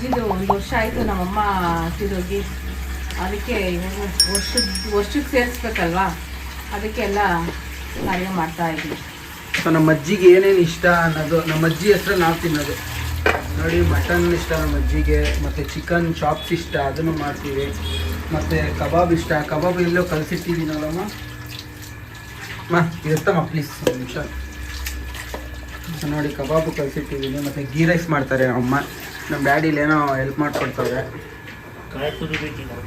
ಅಜ್ಜಿದು ಒಂದು ವರ್ಷ ಆಯಿತು ನಮ್ಮಮ್ಮ ತಿರೋಗಿ ಅದಕ್ಕೆ ವರ್ಷದ ವರ್ಷಕ್ಕೆ ಸೇರಿಸ್ಬೇಕಲ್ವಾ? ಅದಕ್ಕೆಲ್ಲ ಕಾರ್ಯ ಮಾಡ್ತಾ ಇದ್ವಿ ಸೊ ನಮ್ಮ ಅಜ್ಜಿಗೆ ಏನೇನು ಇಷ್ಟ ಅನ್ನೋದು, ನಮ್ಮ ಅಜ್ಜಿ ಹೆಸರು ನಾವು ತಿನ್ನೋದು. ನೋಡಿ ಮಟನ್ ಇಷ್ಟ ನಮ್ಮ ಅಜ್ಜಿಗೆ, ಮತ್ತು ಚಿಕನ್ ಚಾಪ್ಸ್ ಇಷ್ಟ, ಅದನ್ನು ಮಾಡ್ತೀವಿ. ಮತ್ತು ಕಬಾಬ್ ಇಷ್ಟ, ಕಬಾಬ್ ಎಲ್ಲೋ ಕಲಿಸಿಟ್ಟಿದ್ದೀನಲ್ಲಮ್ಮ ಮಾ ಇರುತ್ತಮ್ಮ ಪ್ಲೀಸ್ ಒಂದು ನಿಮಿಷ. ನೋಡಿ, ಕಬಾಬು ಕಲಿಸಿಟ್ಟಿದ್ದೀನಿ ಮತ್ತು ಗೀ ರೈಸ್ ಮಾಡ್ತಾರೆ ಅಮ್ಮ. ನಮ್ಮ ಡ್ಯಾಡಿ ಏನೋ ಹೆಲ್ಪ್ ಮಾಡಿಕೊಡ್ತಾರೆ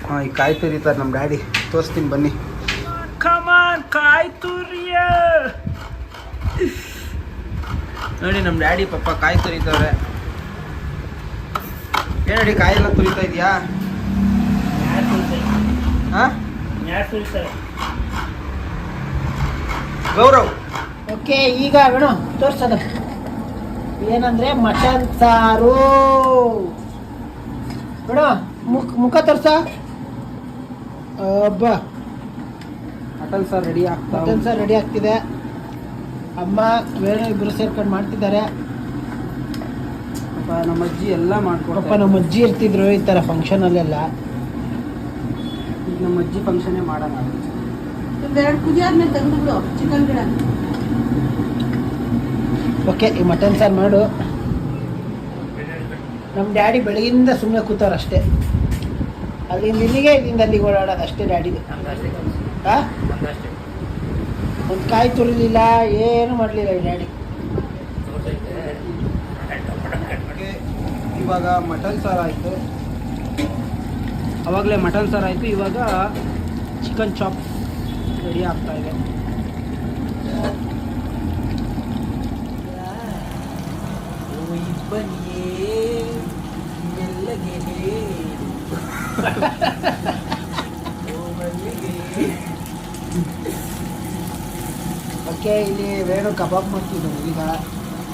ಹಾಂ ಈ ಕಾಯಿ ತುರಿತಾರೆ ನಮ್ಮ ಡ್ಯಾಡಿ. ತೋರಿಸ್ತೀನಿ ಬನ್ನಿ. ಕಮಾನ್ ಕಾಯಿ ತುರಿಯ. ನೋಡಿ ನಮ್ಮ ಡ್ಯಾಡಿ ಪಪ್ಪ ಕಾಯಿ ತುರಿತವ್ರೆ. ಏನಡಿ ನೋಡಿ ಕಾಯಿ ಎಲ್ಲ ತುರಿತಾ ಇದೆಯಾ ಹಾಂ? ಗೌರವ್. ಓಕೆ ಈಗ ಬೇಡ ತೋರ್ಸೋದು ಏನಂದ್ರೆ ಮಟನ್ ಸಾರು. ಬೇಡ ಮುಖ ಮುಖ ತರ್ಸ. ಒಬ್ಬ ಮಟನ್ ಸಾರು ರೆಡಿ ಆಗ್ತಾ ಮಟನ್ ಸಾರು ರೆಡಿ ಆಗ್ತಿದೆ. ಅಮ್ಮ ಬೇರೆ ಇಬ್ಬರು ಸೇರ್ಕೊಂಡು ಮಾಡ್ತಿದ್ದಾರೆ. ಪಾಪ ನಮ್ಮ ಅಜ್ಜಿ ಎಲ್ಲ ಮಾಡ್ಕೊಡಪ್ಪ ನಮ್ಮ ಅಜ್ಜಿ ಇರ್ತಿದ್ರು ಈ ಥರ ಫಂಕ್ಷನಲ್ಲೆಲ್ಲ ಈಗ ನಮ್ಮ ಅಜ್ಜಿ ಫಂಕ್ಷನ್ನೇ ಮಾಡೋಣ. ಒಂದೆರಡು ಕುದಿ ಆದ್ಮೇಲೆ ತೆಗೆದುಬಿಡು ಚಿಕನ್ ಗಿಡ ಓಕೆ, ಈ ಮಟನ್ ಸಾರು ಮಾಡು. ನಮ್ಮ ಡ್ಯಾಡಿ ಬೆಳಗಿಂದ ಸುಮ್ಮನೆ ಕೂತವ್ರು ಅಷ್ಟೇ. ಅಲ್ಲಿಂದ ಇಲ್ಲಿಗೆ, ಇಲ್ಲಿಂದ ಅಲ್ಲಿಗೆ ಓಡಾಡೋದು ಅಷ್ಟೇ ಡ್ಯಾಡಿ. ಒಂದು ಕಾಯಿ ತುರಿಲಿಲ್ಲ, ಏನು ಮಾಡಲಿಲ್ಲ ಈ ಡ್ಯಾಡಿ. ಇವಾಗ ಮಟನ್ ಸಾರು ಆಯಿತು. ಅವಾಗಲೇ ಮಟನ್ ಸಾರು ಆಯಿತು, ಇವಾಗ ಚಿಕನ್ ಚಾಪ್ ರೆಡಿ ಆಗ್ತಾ ಮೆಲ್ಲಗೆ ಓಕೆ ಇಲ್ಲಿ ವೇಣು ಕಬಾಬ್ ಮಾಡ್ತಿದ್ರು ಈಗ.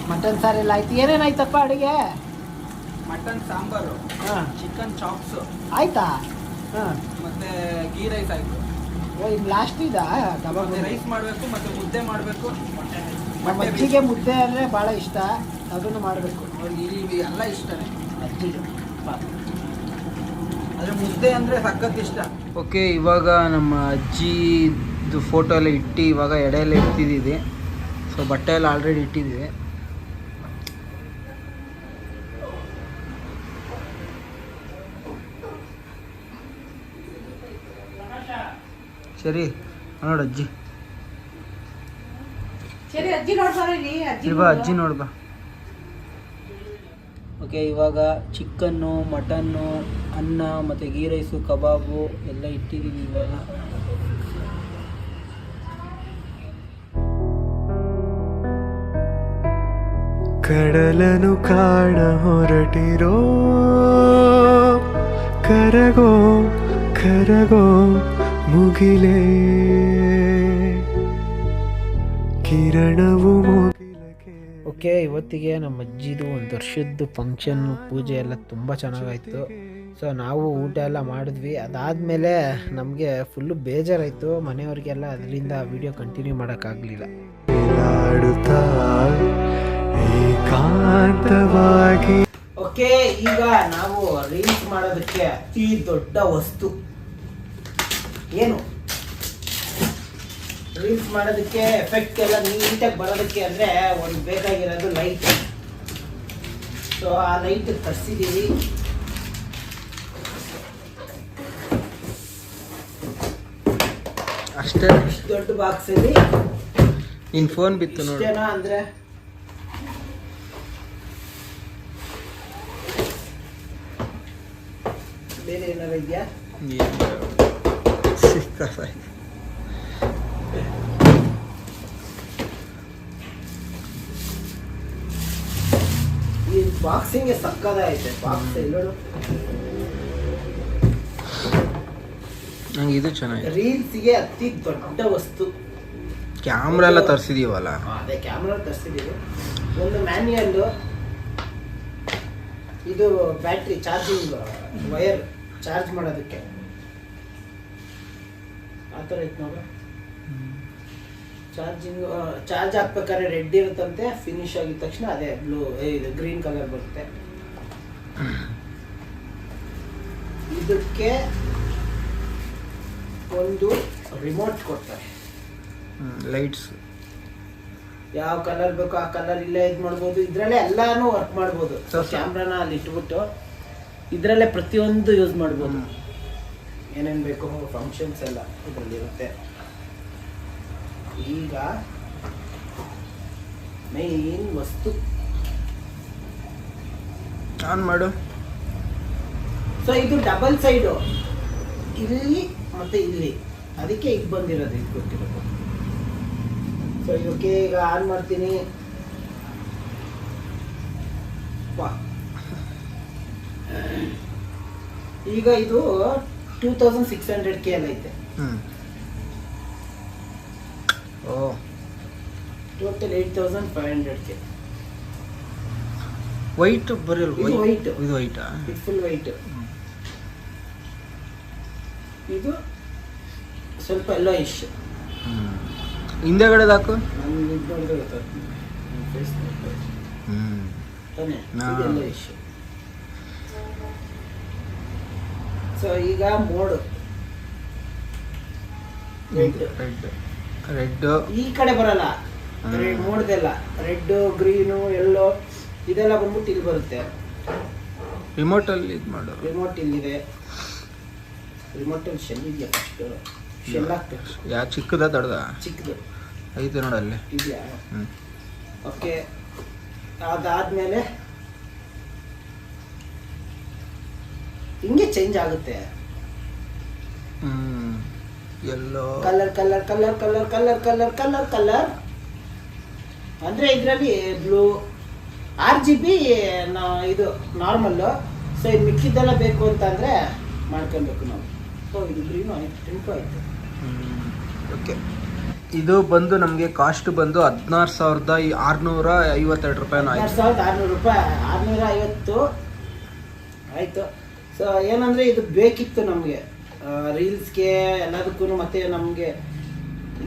ಮಟನ್ ಸಾರೆಲ್ಲ ಆಯ್ತು. ಏನೇನಾಯ್ತಪ್ಪ ಅಡುಗೆ? ಮಟನ್ ಸಾಂಬಾರು ಹಾಂ. Chicken chops. ಆಯ್ತಾ? ಹಾಂ. ಮತ್ತೆ ಗೀ ರೈಸ್ ಆಯಿತು. ಓ ಇದು ಲಾಸ್ಟ್ ಇದಾ? ಕಬಾಬ್ ರೈಸ್ ಮಾಡಬೇಕು ಮತ್ತೆ ಮುದ್ದೆ ಮಾಡಬೇಕು. ಮಜ್ಜಿಗೆ ಮುದ್ದೆ ಅಂದರೆ ಭಾಳ ಇಷ್ಟ. ಅದನ್ನು ಮಾಡಬೇಕು. ಅವ್ರಿಗೆ ಇಲ್ಲಿ ಎಲ್ಲ ಇಷ್ಟನೇ. ಅಜ್ಜಿಗೆ ಆದರೆ ಮುದ್ದೆ ಅಂದರೆ ಸಖತ್ ಇಷ್ಟ. ಓಕೆ ಇವಾಗ ನಮ್ಮ ಅಜ್ಜಿದು ಫೋಟೋ ಎಲ್ಲ ಇಟ್ಟು ಇವಾಗ ಎಡೆ ಎಲ್ಲ ಇಡ್ತಿದ್ದೀವಿ. ಸೊ ಬಟ್ಟೆ ಎಲ್ಲ ಆಲ್ರೆಡಿ ಇಟ್ಟಿದ್ದೀವಿ. ಸರಿ ನೋಡು ಅಜ್ಜಿ. ಸರಿ ಅಜ್ಜಿ ನೋಡ್ಬಾರ ಇಲ್ಲಿ ಅಜ್ಜಿ ಬಾ ಅಜ್ಜಿ ನೋಡ್ಬಾ. ಓಕೆ ಇವಾಗ ಚಿಕನ್ನು ಮಟನ್ನು, ಅನ್ನ ಮತ್ತು ಗೀ ರೈಸು, ಕಬಾಬು ಎಲ್ಲ ಇಟ್ಟಿದ್ದೀನಿ ಇವಾಗ. ಕಡಲನು ಕಾಣ ಹೊರಟಿರೋ. ಕರಗೋ ಕರಗೋ ಮುಗಿಲೇ. ಕಿರಣವು ಮುಗಿಲಕ್ಕೆ ಓಕೆ ಇವತ್ತಿಗೆ ನಮ್ಮ ಅಜ್ಜಿದು ಒಂದು ವರ್ಷದ್ದು ಫಂಕ್ಷನ್ ಪೂಜೆ ಎಲ್ಲ ತುಂಬ ಚೆನ್ನಾಗಾಯಿತು. ಸೊ ನಾವು ಊಟ ಎಲ್ಲ ಮಾಡಿದ್ವಿ. ಅದಾದಮೇಲೆ ನಮಗೆ ಫುಲ್ಲು ಬೇಜಾರಾಯಿತು. ಮನೆಯವ್ರಿಗೆಲ್ಲ ಅದರಿಂದ ವಿಡಿಯೋ ಕಂಟಿನ್ಯೂ ಮಾಡೋಕ್ಕಾಗಲಿಲ್ಲ. ಓಕೆ ಈಗ ನಾವು ರೀಲ್ಸ್ ಮಾಡೋದಕ್ಕೆ ಅತಿ ದೊಡ್ಡ ವಸ್ತು. ಏನು? ರೀಲ್ಸ್ ಮಾಡೋದಕ್ಕೆ ಎಫೆಕ್ಟ್ ಎಲ್ಲ ನೀಟಾಗಿ ಬರೋದಕ್ಕೆ ಅಂದರೆ ಒಂದು ಬೇಕಾಗಿರೋದು ಲೈಟ್ ಸೊ ಆ ಲೈಟ್ ತರಿಸಿದ್ದೀವಿ ಅಷ್ಟೇ. ಇಷ್ಟು ದೊಡ್ಡ ಬಾಕ್ಸಲ್ಲಿ ನಿನ್ನ ಫೋನ್ ಬಿತ್ತು ನೋಡಿ. ಅಂದರೆ? ಬೇರೆ ಏನಾರು ಇದೆಯಾ? ಸಿಕ್ಕಾಸಾಯ್ತು. ಈ ಬಾಕ್ಸಿಂಗ್ ಸಕ್ಕದಾಗೈತೆ ಬಾಕ್ಸ್ ಎಲ್ಲರೂ ನಂಗೆ ಇದು ಚೆನ್ನಾಗಿದೆ ರೀಲ್ಸ್ಗೆ ಅತಿ ದೊಡ್ಡ ವಸ್ತು ಕ್ಯಾಮ್ರಾ ಎಲ್ಲ ತರಿಸಿದೀವಲ್ಲ. ಅದೇ ಕ್ಯಾಮ್ರಾ ತರಿಸಿದ್ದೀವಿ ಒಂದು ಮ್ಯಾನ್ಯಲ್ ಇದು ಬ್ಯಾಟ್ರಿ ಚಾರ್ಜಿಂಗ್ ವೈರ್ ಚಾರ್ಜ್ ಮಾಡೋದಕ್ಕೆ. ಆ ಥರ ಇತ್ತು ನೋಡು. ಚಾರ್ಜಿಂಗ್ ಚಾರ್ಜ್ ಹಾಕ್ಬೇಕಾದ್ರೆ ರೆಡ್ ಇರುತ್ತಂತೆ ಫಿನಿಶ್ ಆಗಿದ ತಕ್ಷಣ ಅದೇ ಬ್ಲೂ ಇದು ಗ್ರೀನ್ ಕಲರ್ ಬರುತ್ತೆ. ಇದಕ್ಕೆ ಒಂದು ರಿಮೋಟ್ ಕೊಡ್ತಾರೆ. ಲೈಟ್ಸ್ ಯಾವ ಕಲರ್ ಬೇಕೋ ಆ ಕಲರ್ ಇಲ್ಲೇ ಇದು ಮಾಡ್ಬೋದು. ಇದರಲ್ಲೇ ಎಲ್ಲಾನು ವರ್ಕ್ ಮಾಡ್ಬೋದು. ಕ್ಯಾಮ್ರಾನ ಅಲ್ಲಿ ಇಟ್ಬಿಟ್ಟು ಇದರಲ್ಲೇ ಪ್ರತಿಯೊಂದು ಯೂಸ್ ಮಾಡ್ಬೋದು. ಏನೇನು ಬೇಕು ಫಂಕ್ಷನ್ಸ್ ಎಲ್ಲ ಇದರಲ್ಲಿ ಇರುತ್ತೆ. ಈಗ ಮೇನ್ ವಸ್ತು. ಆನ್ ಮಾಡು. ಸೊ ಇದು ಡಬಲ್ ಸೈಡು ಇಲ್ಲಿ ಮತ್ತೆ ಇಲ್ಲಿ. ಅದಕ್ಕೆ ಈಗ ಬಂದಿರೋದು ಇದು ಗೊತ್ತಿರೋದು. ಸೊ ಇದಕ್ಕೆ ಈಗ ಆನ್ ಮಾಡ್ತೀನಿ. ಈಗ ಇದು two thousand six hundred K ಅಲ್ಲಿ ಐತೆ. ಓ. Total eight thousand five hundred K white ಬರಲ್ ಇದು ವೈಟ್ ಇದು ವೈಟಾ ಇದು ಫುಲ್ ವೈಟ್ ಇದು ಸ್ವಲ್ಪ ಎಲ್ಲ ಇಶ್ ಹಿಂದೆಗಡೆ ಹಾಕು ಸೊ ಈಗ ಮೋಡು ರೆಡ್ ರೆಡ್ ರೆಡ್ ಈ ಕಡೆ ಬರಲ್ಲ. ರೆಡ್ ಮೋಡ್ದೆಲ್ಲ ರೆಡ್ ಗ್ರೀನು ಎಲ್ಲೋ ಇದೆಲ್ಲ ಬಂದ್ಬಿಟ್ಟು ಇಲ್ಲಿ ಬರುತ್ತೆ. ರಿಮೋಟ್ ಅಲ್ಲಿ ಇದು ಮಾಡು. ರಿಮೋಟ್ ಇಲ್ಲಿದೆ. ರಿಮೋಟ್ ಅಲ್ಲಿ ಶೆಲ್ ಇದೆಯಾ ಫಸ್ಟ್ ಶೆಲ್ ಆಗ್ತದೆ ಯಾ ಚಿಕ್ಕದ ದೊಡ್ಡದ? ಚಿಕ್ಕದು. ಐತೆ ನೋಡಲ್ಲಿ ಇದೆಯಾ? ಹ್ಞೂ ಓಕೆ ಅದಾದ್ಮೇಲೆ ಹಿಂಗೆ ಚೇಂಜ್ ಆಗುತ್ತೆ. ಹ್ಮ್. Yellow. Colour colour colour colour colour colour colour colour ಅಂದ್ರೆ ಇದರಲ್ಲಿ ಬ್ಲೂ ಆರ್ ಜಿ ಬಿ ಇದು ನಾರ್ಮಲ್ಲು ಸೊ ಇದು ಮಿಕ್ಕಿದ್ದೆಲ್ಲ ಬೇಕು ಅಂತಂದ್ರೆ ಮಾಡ್ಕೊಬೇಕು ನಾವು. ಸೊ ಇದು ಗ್ರೀನು ಆಯ್ತು ಪಿಂಕು ಆಯ್ತು. ಓಕೆ ಇದು ಬಂದು ನಮಗೆ ಕಾಸ್ಟ್ ಬಂದು ಹದಿನಾರು ಸಾವಿರದ ಆರುನೂರ ಐವತ್ತೆರಡು ರೂಪಾಯಿ ಆಯ್ತು. ಸಾವಿರದ ಆರುನೂರು ರೂಪಾಯಿ ಆರುನೂರ ಐವತ್ತು. ಆಯಿತು. ಸೊ ಏನಂದರೆ ಇದು ಬೇಕಿತ್ತು ನಮಗೆ. ರೀಲ್ಸ್ಗೆ ಎಲ್ಲದಕ್ಕೂ ಮತ್ತೆ ನಮಗೆ,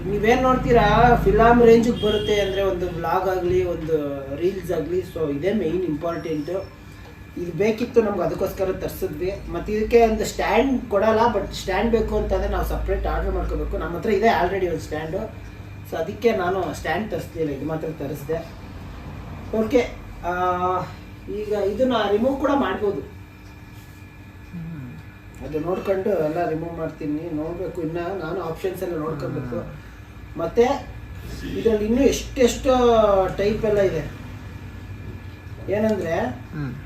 ನೀವೇನು ನೋಡ್ತೀರಾ? ಫಿಲಮ್ ರೇಂಜಿಗೆ ಬರುತ್ತೆ ಅಂದರೆ ಒಂದು ವ್ಲಾಗ್ ಆಗಲಿ, ಒಂದು ರೀಲ್ಸ್ ಆಗಲಿ ಸೊ ಇದೇ ಮೇಯ್ನ್ ಇಂಪಾರ್ಟೆಂಟು ಇದು ಬೇಕಿತ್ತು ನಮ್ಗೆ ಅದಕ್ಕೋಸ್ಕರ ತರಿಸಿದ್ವಿ. ಮತ್ತು ಇದಕ್ಕೆ ಒಂದು ಸ್ಟ್ಯಾಂಡ್ ಕೊಡಲ್ಲ ಬಟ್ ಸ್ಟ್ಯಾಂಡ್ ಬೇಕು ಅಂತಂದರೆ ನಾವು ಸಪ್ರೇಟ್ ಆರ್ಡರ್ ಮಾಡ್ಕೋಬೇಕು. ನಮ್ಮ ಹತ್ರ ಇದೆ ಆಲ್ರೆಡಿ ಒಂದು ಸ್ಟ್ಯಾಂಡು ಸೊ ಅದಕ್ಕೆ ನಾನು ಸ್ಟ್ಯಾಂಡ್ ತರಿಸ್ಲಿಲ್ಲ ಇದು ಮಾತ್ರ ತರಿಸಿದೆ. ಓಕೆ ಈಗ ಇದನ್ನ ರಿಮೂವ್ ಕೂಡ ಮಾಡ್ಬೋದು. ಅದು ನೋಡ್ಕೊಂಡು ಎಲ್ಲ ರಿಮೂವ್ ಮಾಡ್ತೀನಿ. ನೋಡಬೇಕು. ಇನ್ನು ನಾನು ಆಪ್ಷನ್ಸ್ ಎಲ್ಲ ನೋಡ್ಕೊಬೇಕು. ಮತ್ತೆ ಇದರಲ್ಲಿ ಇನ್ನೂ ಎಷ್ಟೆಷ್ಟು ಟೈಪ್ ಎಲ್ಲ ಇದೆ. ಏನಂದ್ರೆ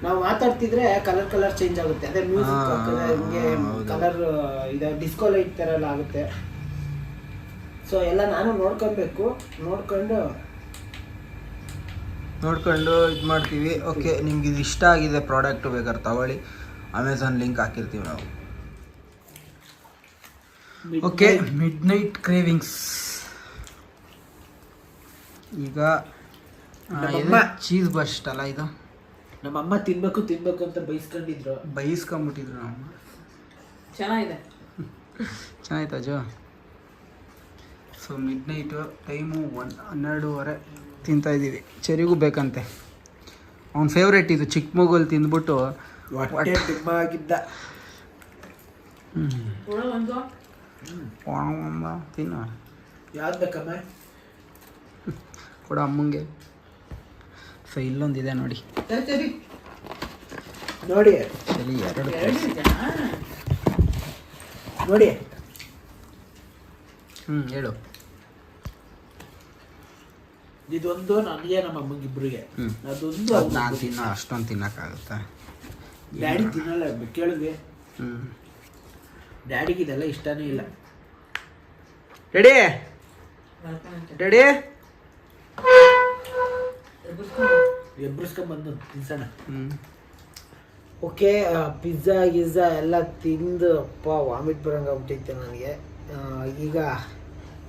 ನಾವು ಮಾತಾಡ್ತಿದ್ರೆ ಕಲರ್ ಕಲರ್ ಚೇಂಜ್ ಆಗುತ್ತೆ. ಅದೇ ಮ್ಯೂಸಿಕ್ ಹಿಂಗೆ ಕಲರ್ ಇದೆ ಡಿಸ್ಕೋ ಲೈಟ್ ಥರ ಎಲ್ಲ ಆಗುತ್ತೆ. ಸೊ ಎಲ್ಲ ನಾನು ನೋಡ್ಕೊಬೇಕು. ನೋಡ್ಕೊಂಡು ನೋಡ್ಕೊಂಡು ಇದು ಮಾಡ್ತೀವಿ. ಓಕೆ ನಿಮ್ಗೆ ಇದು ಇಷ್ಟ ಆಗಿದೆ ಪ್ರಾಡಕ್ಟ್ ಬೇಕಾದ್ರೆ ತಗೊಳ್ಳಿ. ಅಮೆಝಾನ್ ಲಿಂಕ್ ಹಾಕಿರ್ತೀವಿ ನಾವು. ಓಕೆ ಮಿಡ್ ನೈಟ್ ಕ್ರೇವಿಂಗ್ಸ್ ಈಗ ಚೀಸ್ ಬಸ್ಟ್ ಅಲ್ಲ ಇದು? ನಮ್ಮಮ್ಮ ತಿನ್ಬೇಕು ತಿನ್ಬೇಕು ಅಂತ ಬೈಸ್ಕೊಂಡಿದ್ರು. ಬೈಸ್ಕೊಂಬಿಟ್ಟಿದ್ರು ನಮ್ಮ ಚೆನ್ನಾಗಿದೆ. ಚೆನ್ನಾಯ್ತಾ ಜೋ? So midnight time one ಹನ್ನೆರಡೂವರೆ ತಿಂತಾ ಇದ್ದೀವಿ. ಚೆರಿಗೂ ಬೇಕಂತೆ. ಅವ್ನ ಫೇವ್ರೇಟ್ ಇದು ಚಿಕ್ಕ ಮಗುಲ್ ತಿಂದ್ಬಿಟ್ಟು ಹೊಟ್ಟೆ ತುಂಬ ಆಗಿದ್ದ. ಒಣ ತಿನ್ನು ಯಾವ್ದು ಬೇಕಮ್ಮ? ಕೊಡ ಅಮ್ಮಂಗೆ. ಸೊ ಇಲ್ಲೊಂದಿದೆ ನೋಡಿ. ನೋಡಿ. ಇಲ್ಲಿ ಎರಡು ನೋಡಿ. ಹ್ಞೂ ಹೇಳು. ಇದೊಂದು ನನಗೆ ನಮ್ಮ ಅಮ್ಮಂಗೆ ಇಬ್ರಿಗೆ ಹ್ಞೂ ಅದೊಂದು ನಾನು ತಿನ್ನೋ ಅಷ್ಟೊಂದು ತಿನ್ನೋಕ್ಕಾಗುತ್ತಾ? ಡ್ಯಾಡಿ ತಿನ್ನಲ್ಲ ಕೇಳಿದ್ವಿ. ಹ್ಞೂ ಡ್ಯಾಡಿಗೆ ಇದೆಲ್ಲ ಇಷ್ಟನೇ ಇಲ್ಲ. Ready daddy ready. ಎಬ್ರಿಸ್ಕೊಂಬಂದು ತಿನ್ಸೋಣ. ಹ್ಞೂ ಓಕೆ ಪಿಜ್ಜಾ ಗಿಜ್ಜಾ ಎಲ್ಲ ತಿಂದು ಅಪ್ಪ ವಾಮಿಟ್ ಬರೋಂಗೆ ಆಗ್ಬಿಟ್ಟೈತೆ ನನಗೆ. ಈಗ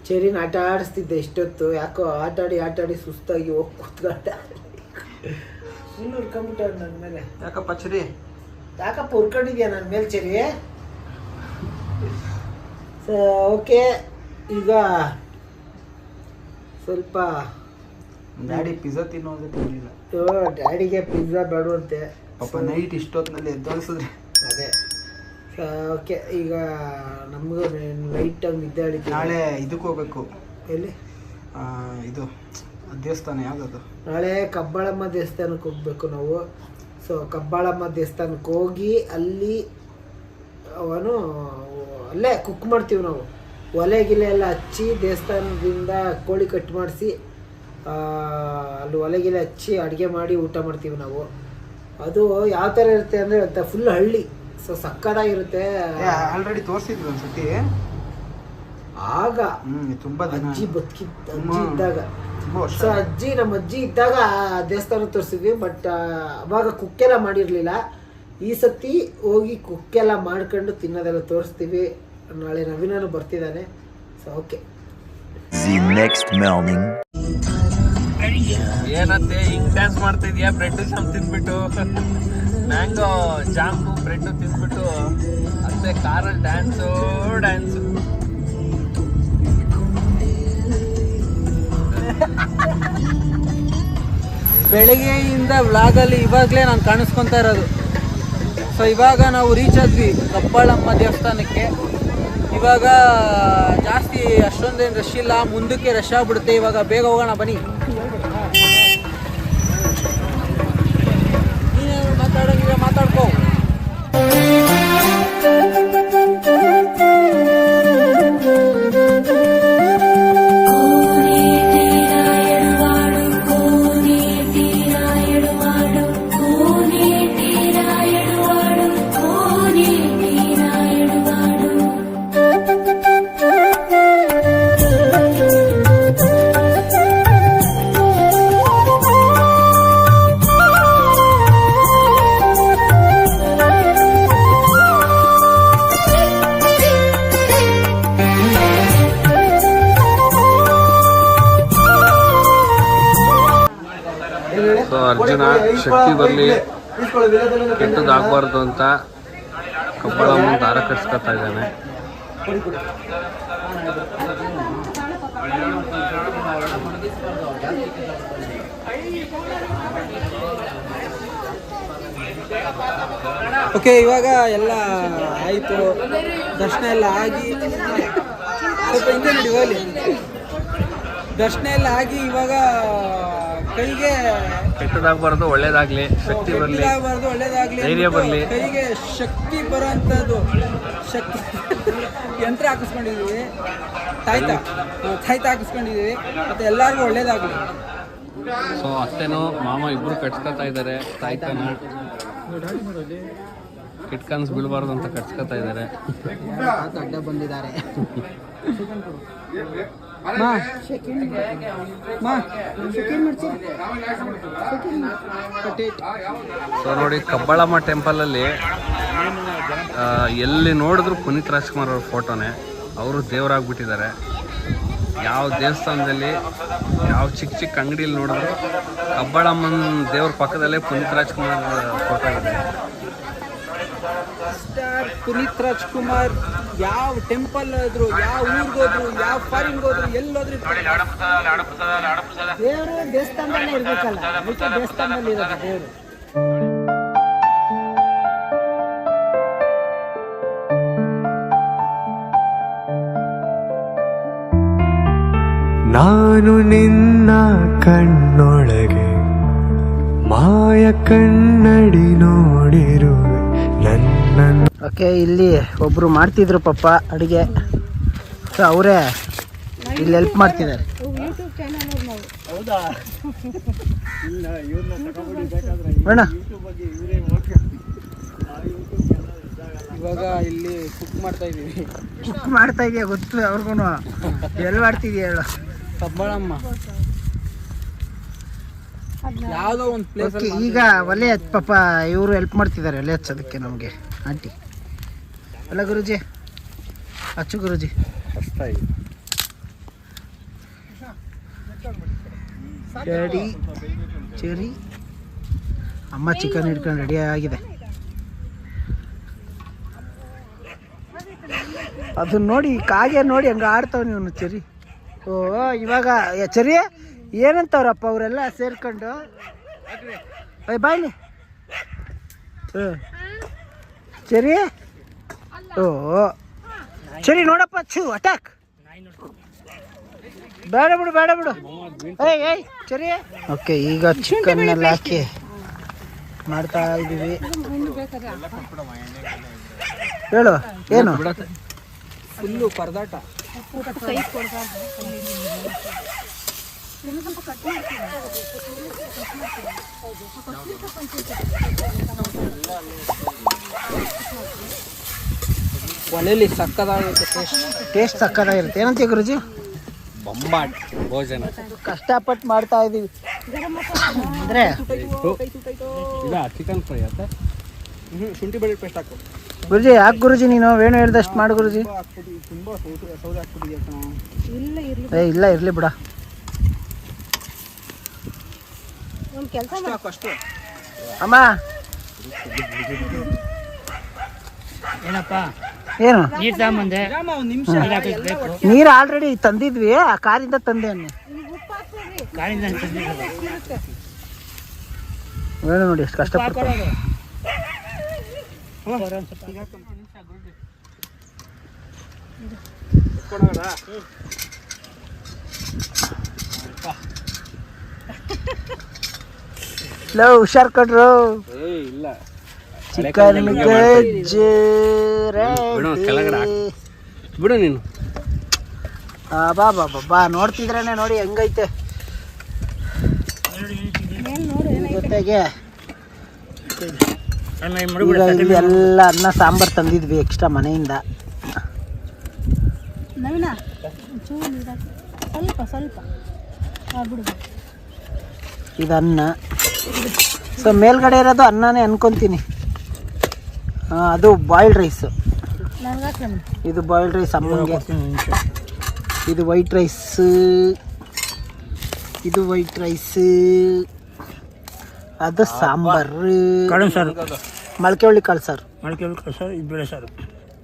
ಚೆರಿನ ಆಟ ಆಡಿಸ್ತಿದ್ದೆ ಇಷ್ಟೊತ್ತು. ಯಾಕೋ ಆಟ ಆಡಿ ಆಟ ಆಡಿ ಸುಸ್ತಾಗಿ ಹೋಗಿ ಕೂತ್ಕೊಂಡೆ. ಇನ್ನು ಹುರ್ಕೊಂಬಿಟ್ಟ ನನ್ನ ಮೇಲೆ. ಯಾಕಪ್ಪ ಚರಿ ಯಾಕಪ್ಪ ಹುರ್ಕೊಂಡಿದ್ಯಾ ನನ್ನ ಮೇಲೆ ಚೆರಿ ಓಕೆ ಈಗ ಸ್ವಲ್ಪ ಡ್ಯಾಡಿ ಪಿಜ್ಜಾ ತಿನ್ನೋದಕ್ಕೆ ಬರಲಿಲ್ಲ ಡ್ಯಾಡಿಗೆ ಪಿಜ್ಜಾ ಬೇಡುವಂತೆ. ಪಾಪ ನೈಟ್ ಇಷ್ಟೊತ್ತಿನಲ್ಲಿ ಎದ್ದೋಳಿಸಿದ್ರೆ ಅದೇ. ಓಕೆ ಈಗ ನಮಗೂ ಲೈಟಾಗಿ ನಿದ್ದೆ ಹೇಳಿ ನಾಳೆ ಇದಕ್ಕೆ ಹೋಗ್ಬೇಕು. ಎಲ್ಲಿ? ಇದು ದೇವಸ್ಥಾನ ಯಾವುದದು? ನಾಳೆ ಕಬ್ಬಾಳಮ್ಮ ದೇವಸ್ಥಾನಕ್ಕೆ ಹೋಗ್ಬೇಕು ನಾವು. ಸೊ ಕಬ್ಬಾಳಮ್ಮ ದೇವಸ್ಥಾನಕ್ಕೆ ಹೋಗಿ ಅಲ್ಲಿ ಅವನು ಅಲ್ಲೇ ಕುಕ್ ಮಾಡ್ತೀವಿ ನಾವು. ಒಲೆ ಗಿಲೆ ಎಲ್ಲ ಹಚ್ಚಿ ದೇವಸ್ಥಾನದಿಂದ ಕೋಳಿ ಕಟ್ ಮಾಡಿಸಿ ಅಲ್ಲಿ ಒಲೆ ಗಿಲೆ ಹಚ್ಚಿ ಅಡುಗೆ ಮಾಡಿ ಊಟ ಮಾಡ್ತೀವಿ ನಾವು. ಅದು ಯಾವ ಥರ ಇರುತ್ತೆ ಅಂದರೆ ಅಂತ ಫುಲ್ ಹಳ್ಳಿ. ಸೊ ಸಕ್ಕದಾಗಿರುತ್ತೆ ಆಲ್ರೆಡಿ ತೋರಿಸಿದ್ರು ಒಂದ್ಸತಿ ಆಗ ತುಂಬ ಅಜ್ಜಿ ಬದುಕಿದ್ದ ಅಜ್ಜಿ ಇದ್ದಾಗ. ಸೊ ಅಜ್ಜಿ ನಮ್ಮ ಅಜ್ಜಿ ಇದ್ದಾಗ ದೇವಸ್ಥಾನ ತೋರಿಸಿದ್ವಿ ಬಟ್ ಅವಾಗ ಕುಕ್ಕೆಲ್ಲ ಮಾಡಿರಲಿಲ್ಲ. ಈ ಸತಿ ಹೋಗಿ ಕುಕ್ಕೆಲ್ಲ ಮಾಡ್ಕೊಂಡು ತಿನ್ನೋದೆಲ್ಲ ತೋರಿಸ್ತೀವಿ. ನಾಳೆ ರವಿನಾನು ಬರ್ತಿದ್ದಾನೆ. So okay. ಏನಂತೆ ಹಿಂಗ್ ಡ್ಯಾನ್ಸ್ ಮಾಡ್ತಿದ್ಯಾ ಬ್ರೆಡ್ ಜಾಮ್ ತಿನ್ಬಿಟ್ಟು. ಮ್ಯಾಂಗೋ ಜಾಮ್ ಬ್ರೆಡ್ ತಿನ್ಬಿಟ್ಟು. ಅತ್ತೆ ಕಾರಲ್ಲಿ ಡ್ಯಾನ್ಸು ಡ್ಯಾನ್ಸು ಬೆಳಗ್ಗೆಯಿಂದ ವ್ಲಾಗಲ್ಲಿ ಇವಾಗಲೇ ನಾನು ಕಾಣಿಸ್ಕೊತಾ ಇರೋದು. ಸೊ ಇವಾಗ ನಾವು ರೀಚ್ ಆದ್ವಿ ಕಬ್ಬಾಳಮ್ಮ ದೇವಸ್ಥಾನಕ್ಕೆ. ಇವಾಗ, ಜಾಸ್ತಿ ಅಷ್ಟೊಂದೇನು ರಶ್ ಇಲ್ಲ. ಮುಂದಕ್ಕೆ ರಶ್ ಆಗ್ಬಿಡುತ್ತೆ. ಇವಾಗ ಬೇಗ ಹೋಗೋಣ, ಬನ್ನಿ. ಮಾತಾಡೋಂಗಿದ್ರೆ ಮಾತಾಡ್ಕೋ. ಶಕ್ತಿ ಬರಲಿ. ಕೆಟ್ಟದಾಗಬಾರ್ದು ಅಂತ ಕಬ್ಬಳಮ್ಮ ದಾರ ಕಟ್ಸ್ಕೊತಾ ಇದ್ದಾನೆ. ಓಕೆ ಇವಾಗ ಎಲ್ಲ ಆಯಿತು. ದರ್ಶನ ಎಲ್ಲ ಆಗಿ ಸ್ವಲ್ಪ ಹಿಂದೆ ನೋಡಿ ಹೋಗಲಿ. ದರ್ಶನ ಎಲ್ಲ ಆಗಿ ಇವಾಗ ಕೈಗೆ ಕೆಟ್ಟದಾಗಬಾರ್ದು ಒಳ್ಳೇದಾಗ್ಲಿ ಶಕ್ತಿ ಬರಲಿ ಒಳ್ಳೇದಾಗ್ಲಿ ಧೈರ್ಯ ಬರಲಿ. ಕೈಗೆ ಶಕ್ತಿ ಬರೋಂಥದ್ದು. ಶಕ್ತಿ ಯಂತ್ರ ಹಾಕಿಸ್ಕೊಂಡಿದೀವಿ. ತಾಯ್ತ ತಾಯ್ತ ಹಾಕಿಸ್ಕೊಂಡಿದೀವಿ. ಮತ್ತೆ ಎಲ್ಲರಿಗೂ ಒಳ್ಳೇದಾಗಲಿ. ಸೊ ಅತ್ತೆನೂ ಮಾಮ ಇಬ್ರು ಕಟ್ಸ್ಕೊತಾ ಇದ್ದಾರೆ ತಾಯ್ತನ. ಕಿಟ್ಕನ್ಸ್ ಬೀಳ್ಬಾರ್ದು ಅಂತ ಕಟ್ಸ್ಕೊತಾ ಇದ್ದಾರೆ ಅಡ್ಡ ಬಂದಿದ್ದಾರೆ. ಮಾ ಸೊ ನೋಡಿ, ಕಬ್ಬಾಳಮ್ಮ ಟೆಂಪಲಲ್ಲಿ ಎಲ್ಲಿ ನೋಡಿದ್ರು ಪುನೀತ್ ರಾಜ್ಕುಮಾರ್ ಅವ್ರ ಫೋಟೋನೇ, ಅವರು ದೇವರಾಗ್ಬಿಟ್ಟಿದ್ದಾರೆ. ಯಾವ ದೇವಸ್ಥಾನದಲ್ಲಿ, ಯಾವ ಚಿಕ್ಕ ಚಿಕ್ಕ ಅಂಗಡಿಯಲ್ಲಿ ನೋಡಿದ್ರು, ಕಬ್ಬಾಳಮ್ಮನ ದೇವ್ರ ಪಕ್ಕದಲ್ಲೇ ಪುನೀತ್ ರಾಜ್ಕುಮಾರ್ ಫೋಟೋ ಇದೆ. ಸ್ಟಾರ್ ಪುನೀತ್ ರಾಜ್ಕುಮಾರ್ ಯಾವ ಟೆಂಪಲ್ ಆದ್ರು, ಯಾವ ಊರಿಗೆ ಹೋದ್ರು, ಯಾವ ಫಾರಿನ್ ಹೋದ್ರು ಎಲ್ಲೋದ್ರು ದೇವರು ದೇವಸ್ಥಾನದಲ್ಲೇ ಇರ್ಬೇಕಲ್ಲ, ಅದಕ್ಕೆ ದೇವಸ್ಥಾನದಲ್ಲಿ ಇರೋದು ದೇವರು. ನಾನು ನಿನ್ನ ಕಣ್ಣೊಳಗೆ, ಮಾಯ ಕಣ್ಣಡಿ ನೋಡಿರುವೆ ಓಕೆ ಇಲ್ಲಿ ಒಬ್ರು ಮಾಡ್ತಿದ್ರು ಪಾಪ ಅಡುಗೆ. ಸೊ ಅವರೇ ಇಲ್ಲಿ ಹೆಲ್ಪ್ ಮಾಡ್ತಿದ್ದಾರೆ. ಬೇಡ ಇವಾಗ ಇಲ್ಲಿ ಕುಕ್ ಮಾಡ್ತಾ ಇದೀವಿ ಮಾಡ್ತಾ ಇದೆಯಾ ಗೊತ್ತು ಅವ್ರಿಗೂ ಎಲ್ಲಿ ಮಾಡ್ತಿದ್ಯಾ ಹೇಳು. ಕಬ್ಬಾಳಮ್ಮ. ಯಾವ್ದೋ ಒಂದು ಪ್ಲೇಸ್ ಓಕೆ ಈಗ ಒಲೆ ಹಚ್ ಪಾಪ ಇವರು ಹೆಲ್ಪ್ ಮಾಡ್ತಿದ್ದಾರೆ ಒಲೆ ಹಚ್ಚೋದಕ್ಕೆ ನಮಗೆ. ಆಂಟಿ. ಅಲ್ಲ ಗುರುಜಿ. ಹಚ್ಚು ಗುರುಜಿ. ರೆಡಿ ಚರಿ. ಅಮ್ಮ ಚಿಕನ್ ಹಿಡ್ಕೊಂಡು ರೆಡಿ ಆಗಿದೆ. ಅದನ್ನ ನೋಡಿ ಕಾಗೆ ನೋಡಿ ಹಂಗೆ ಆಡ್ತಾವ ನೀವು ಚರಿ. ಓ ಇವಾಗ ಏ, ಚರಿ? ಏನಂತವ್ರಪ್ಪ ಅವರೆಲ್ಲ ಸೇರ್ಕೊಂಡು? ಅಯ್ಯ ಬಾಯ್ಲಿ. ಹ್ಞೂ ಸರಿ? ಓ. ಸರಿ, ನೋಡಪ್ಪ, ಛು ಅಟ್ಯಾಕ್ ಬೇಡ ಬಿಡು ಬೇಡ ಬಿಡು. ಏಯ್ ಏಯ್ ಸರಿ? ಓಕೆ, ಈಗ ಚಿಕನ್ ಎಲ್ಲ ಹಾಕಿ ಮಾಡ್ತಾ ಇದ್ದೀವಿ. ಹೇಳು, ಏನು? ಫುಲ್ಲು ಪರದಾಟ. ಒಲೆಯಲ್ಲಿ ಸಕ್ಕದಾಗಿರುತ್ತೆ ಟೇಸ್ಟ್ ಟೇಸ್ಟ್ ಸಕ್ಕದಾಗಿರುತ್ತೆ. ಏನಂತ ಗುರುಜಿ? ಬೊಂಬಾಟ್ ಭೋಜನ. ಕಷ್ಟಪಟ್ಟು ಮಾಡ್ತಾ ಇದ್ದೀವಿ ಅಂದರೆ ಚಿಕನ್ ಫ್ರೈ ಅಂತ ಶುಂಠಿ ಬೆಳ್ಳುಳ್ಳಿ ಪೇಸ್ಟ್ ಹಾಕು. ಗುರುಜಿ ಯಾಕೆ ಗುರುಜಿ ನೀನು? ವೇಣು ಹೇಳ್ದಷ್ಟು ಮಾಡು ಗುರುಜಿ? ಇಲ್ಲ ಇರಲಿ ಬಿಡ. ಅಷ್ಟು ಅಮ್ಮ. ಏನಪ್ಪ? ಏನು? ನೀರು ತಗೊಂಬಂದೆ. ರಾಮ ಒಂದು ನಿಮಿಷ. ನೀರು ಆಲ್ರೆಡಿ ತಂದಿದ್ವಿ ಆ ಕಾರಿಂದ ತಂದೆ ಅನ್ನ. ಕಾರಿಂದ ಏನು ನೋಡಿ ಎಷ್ಟು ಕಷ್ಟಪಡ್ತಾರೆ. ಲೋ ಹುಷಾರ್ ಕೊಡ್ರು. ಏ ಇಲ್ಲ. ಚಿಕನ್ ಬಿಡು, ನೀನು. ಆ, ಬಾ ಬಾ ಬಾ ಬಾ ನೋಡ್ತಿದ್ರೇನೆ ನೋಡಿ ಹೆಂಗೈತೆ. ಜೊತೆಗೆ ಈಗ ಎಲ್ಲ ಅನ್ನ ಸಾಂಬಾರ್ ತಂದಿದ್ವಿ ಎಕ್ಸ್ಟ್ರಾ ಮನೆಯಿಂದ. ನವೀನ ಸ್ವಲ್ಪ ಸ್ವಲ್ಪ. ಇದು ಅನ್ನ. ಸೊ ಮೇಲ್ಗಡೆ ಇರೋದು ಅನ್ನನೇ ಅನ್ಕೊಂತೀನಿ. ಹಾಂ ಅದು ಬಾಯ್ಲ್ಡ್ ರೈಸ್ ಇದು ಬಾಯ್ಲ್ಡ್ ರೈಸ್ ಅಮ್ಮಂಗೆ. ಇದು ವೈಟ್ ರೈಸ್ ಇದು ವೈಟ್ ರೈಸ್ ಅದು ಸಾಂಬಾರು. ಮೊಳಕೆ ಹುಳಿ ಕಾಳು ಸಾರು. ಮೊಳಕೆ ಸರ್ ಇದು ಬೆಳೆ ಸರ್.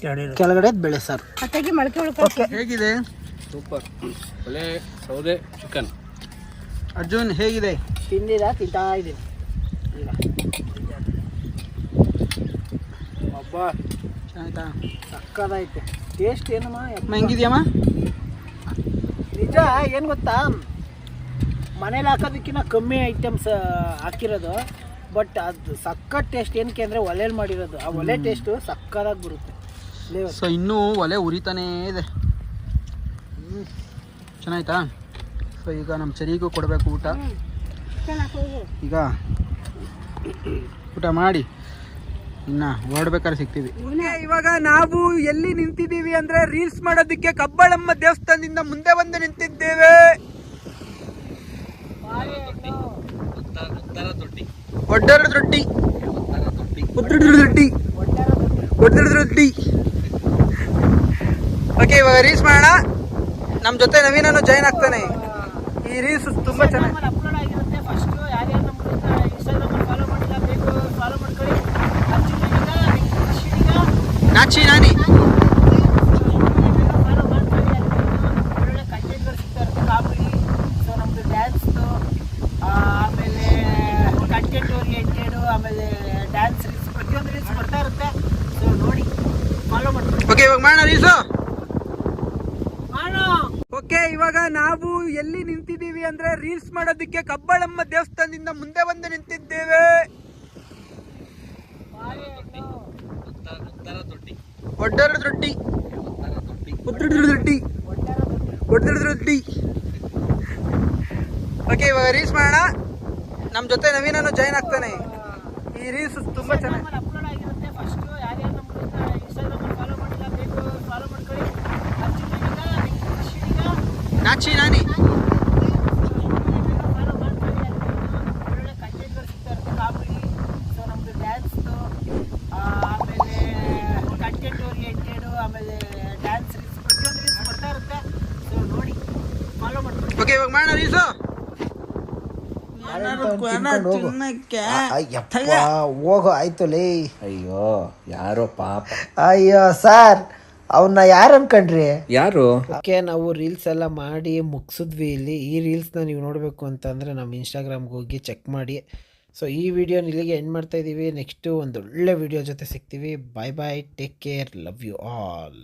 ಎರಡು ಕೆಳಗಡೆ ಬೆಳೆ ಸಾರು. ಮೊಳಕೆ ಓಕೆ ಹೇಗಿದೆ? ಸೂಪರ್. ಒಳ್ಳೆ ಸೌದೆ ಚಿಕನ್. ಅರ್ಜುನ್ ಹೇಗಿದೆ? ತಿಂದಿರಾ ತಿಂತಾ ಇದ್ದೀನಿ. ಅಬ್ಬ. ಚೆನ್ನಾಯ್ತಾ ಸಕ್ಕದಾಯ್ತೆ. ಟೇಸ್ಟ್ ಏನಮ್ಮ? ಹೆಂಗಿದೆಯಮ್ಮ ನಿಜ ಏನು ಗೊತ್ತಾ? ಮನೇಲಿ ಹಾಕೋದಕ್ಕಿಂತ ಕಮ್ಮಿ ಐಟಮ್ಸ್ ಹಾಕಿರೋದು. ಬಟ್ ಅದು ಸಕ್ಕತ್ ಟೇಸ್ಟ್ ಏನಕ್ಕೆ ಅಂದರೆ ಒಲೆಯಲ್ಲಿ ಮಾಡಿರೋದು. ಆ ಒಲೆ ಟೇಸ್ಟು ಸಕ್ಕದಾಗಿ ಬರುತ್ತೆ. ಸೊ ಇನ್ನೂ ಒಲೆ ಉರಿತಾನೇ ಇದೆ. ಚೆನ್ನಾಯ್ತಾ? ಸೊ ಈಗ ನಮ್ಮ ಚರಿಗೂ ಕೊಡಬೇಕು ಊಟ. ಈಗ ಊಟ ಮಾಡಿ ಇನ್ನ ಹೊರಡ್ಬೇಕಾದ್ರೆ ಸಿಗ್ತೀವಿ. ಇವಾಗ ನಾವು ಎಲ್ಲಿ ನಿಂತಿದ್ದೀವಿ ಅಂದ್ರೆ ರೀಲ್ಸ್ ಮಾಡೋದಕ್ಕೆ ಕಬ್ಬಳಮ್ಮ ದೇವಸ್ಥಾನದಿಂದ ಮುಂದೆ ಬಂದು ನಿಂತಿದ್ದೇವೆ. ಒಡ್ಡರ ಓಕೆ ಇವಾಗ ರೀಲ್ಸ್ ಮಾಡೋಣ. ನಮ್ಮ ಜೊತೆ ನವೀನನು ಜಾಯ್ನ್ ಆಗ್ತಾನೆ. ಈ ರೀಲ್ಸ್ ತುಂಬಾ ಚೆನ್ನಾಗಿ ಅಪ್ಲೋಡ್ ಆಗಿರುತ್ತೆ ಫಸ್ಟು ಯಾರ್ಯಾರು ನಮ್ಮ ಇನ್ಸ್ಟಾಗ್ರಾಮಲ್ಲಿ ಫಾಲೋ ಮಾಡಿಲ್ಲ ಬೇಕು ಫಾಲೋ ಮಾಡ್ಕೊಳ್ಳಿ ನಾಚಿ ನಾನಿ ಫಾಲೋ ಮಾಡ್ಕೊಳ್ಳಿ ಒಳ್ಳೊಳ್ಳೆ ಕಂಟೆಂಟ್ಗಳು ಸಿಗ್ತಾ ಇರುತ್ತೆ ಕಾಮಿಡಿ ಸೊ ನಮ್ಮದು ನಾನಿ ಆಮೇಲೆ ಕಂಟೆಂಟ್ ಓರಿಯೆಂಟೆಡು ಆಮೇಲೆ ಡ್ಯಾನ್ಸ್ ರೀಲ್ಸ್ ಪ್ರತಿಯೊಂದು ರೀಲ್ಸ್ ಬರ್ತಾ ಇರುತ್ತೆ ಸೊ ನೋಡಿ ಫಾಲೋ ಮಾಡ್ಕೊಳ್ಳಿ ಓಕೆ ಇವಾಗ ಮಾಡೋಣ ರೀಲ್ಸು? ಓಕೆ ಇವಾಗ ನಾವು ಎಲ್ಲಿ ನಿಂತಿದ್ದೀವಿ ಅಂದ್ರೆ ರೀಲ್ಸ್ ಮಾಡೋದಕ್ಕೆ ಕಬ್ಬಳಮ್ಮ ದೇವಸ್ಥಾನದಿಂದ ಮುಂದೆ ಬಂದು ನಿಂತಿದ್ದೇವೆ. ಒಡ್ಡರ ದೊಡ್ಡಿ ಒಡ್ಡರ ದೊಡ್ಡಿ ಒಡ್ಡರ ದೊಡ್ಡಿ ಓಕೆ ಇವಾಗ ರೀಲ್ಸ್ ಮಾಡೋಣ. ನಮ್ಮ ಜೊತೆ ನವೀನನು ಜಾಯ್ನ್ ಆಗ್ತಾನೆ. ಈ ರೀಲ್ಸ್ ತುಂಬ ಚೆನ್ನಾಗಿ ಅಪ್ಲೋಡ್ ಆಗಿರುತ್ತೆ ಫಸ್ಟು ಯಾರ್ಯಾರು ನಮ್ಮ ಇನ್ಸ್ಟಾಗ್ರಾಮಲ್ಲಿ ಫಾಲೋ ಮಾಡಿಲ್ಲ ಬೇಕು ಫಾಲೋ ಮಾಡ್ಕೊಳ್ಳಿ ನಾಚಿ ನಾನಿ ಫಾಲೋ ಮಾಡ್ಕೊಳ್ಳಿ ಒಳ್ಳೊಳ್ಳೆ ಕಂಟೆಂಟ್ಗಳು ಸಿಗ್ತಾ ಇರುತ್ತೆ ಕಾಮಿಡಿ ಸೊ ನಮ್ಮದು ಡ್ಯಾನ್ಸ್ದು ಆಮೇಲೆ ಕಂಟೆಂಟ್ ಓರಿಯೆಂಟೆಡು ಆಮೇಲೆ ಡ್ಯಾನ್ಸ್ ರೀಲ್ಸ್ ಪ್ರತಿಯೊಂದು ರೀಲ್ಸ್ ಬರ್ತಾ ಇರುತ್ತೆ ಸೊ ನೋಡಿ ಫಾಲೋ ಮಾಡ್ಕೊಳ್ಳಿ ಓಕೆ ಇವಾಗ ಮಾಡೋಣ ರೀಲ್ಸು ಹೋಗು. ಆಯ್ತು ಲೇ. ಅಯ್ಯೋ ಯಾರೋ ಪಾಪ. ಅಯ್ಯೋ ಸರ್ ಅವನ್ನ ಯಾರು ಅನ್ಕೊಂಡ್ರಿ? ಯಾರು? ಓಕೆ ನಾವು ರೀಲ್ಸ್ ಎಲ್ಲ ಮಾಡಿ ಮುಗಿಸಿದ್ವಿ ಇಲ್ಲಿ. ಈ ರೀಲ್ಸ್ನ ನೀವು ನೋಡಬೇಕು ಅಂತಂದ್ರೆ ನಮ್ಮ ಇನ್ಸ್ಟಾಗ್ರಾಮ್ಗೆ ಹೋಗಿ ಚೆಕ್ ಮಾಡಿ. ಸೊ ಈ ವಿಡಿಯೋನ ಇಲ್ಲಿಗೆ ಎಂಡ್ ಮಾಡ್ತಾ ಇದ್ದೀವಿ ನೆಕ್ಸ್ಟು ಒಂದು ಒಳ್ಳೆ ವಿಡಿಯೋ ಜೊತೆ ಸಿಗ್ತೀವಿ. Bye bye take care love you all